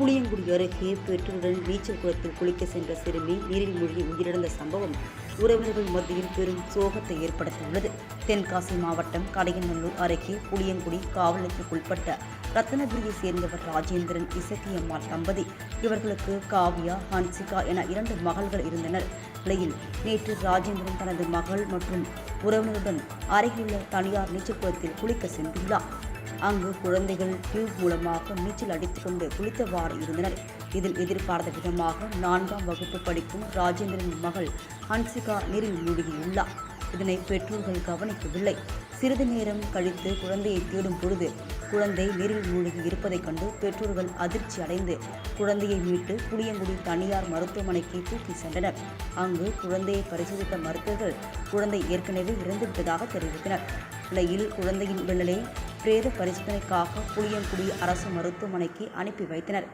புளியங்குடி அருகே பெற்றோருடன் நீச்சல் குளத்தில் குளிக்க சென்ற சிறுமி நீரில் மூழ்கி உயிரிழந்த சம்பவம் உறவினர்கள் மத்தியில் பெரும் சோகத்தை ஏற்படுத்தியுள்ளது. தென்காசி மாவட்டம் கடையநல்லூர் அருகே புளியங்குடி காவல் நிலையத்திற்குட்பட்ட ரத்னகிரியைச் சேர்ந்தவர் ராஜேந்திரன் இசக்கியம்மாள் தம்பதி. இவர்களுக்கு காவ்யா ஹன்சிகா என இரண்டு மகள்கள் இருந்தனர். நிலையில் நேற்று ராஜேந்திரன் தனது மகள் மற்றும் உறவினருடன் அருகிலுள்ள தனியார் நீச்சல் குளத்தில் குளிக்க சென்றுள்ளார். அங்கு குழந்தைகள் டியூப் மூலமாக நீச்சல் அடித்துக்கொண்டு குளித்தவாறு இருந்தனர். இதில் எதிர்பார்த்த விதமாக நான்காம் வகுப்பு படிக்கும் ராஜேந்திரன் மகள் ஹன்சிகா நீரில் மூழ்கியுள்ளார். இதனை பெற்றோர்கள் கவனிக்கவில்லை. சிறிது நேரம் கழித்து குழந்தையை தேடும் பொழுது குழந்தை நீரில் மூழ்கி இருப்பதைக் கண்டு பெற்றோர்கள் அதிர்ச்சி அடைந்து குழந்தையை மீட்டு புளியங்குடி தனியார் மருத்துவமனைக்கு தூக்கி சென்றனர். அங்கு குழந்தையை பரிசோதித்த மருத்துவர்கள் குழந்தை ஏற்கனவே இறந்துவிட்டதாக தெரிவித்தனர். நிலையில் குழந்தையின் உடல்நிலை பிரேத பரிசோதனைக்காக புளியங்குடி அரசு மருத்துவமனைக்கு அனுப்பி வைத்தனர்.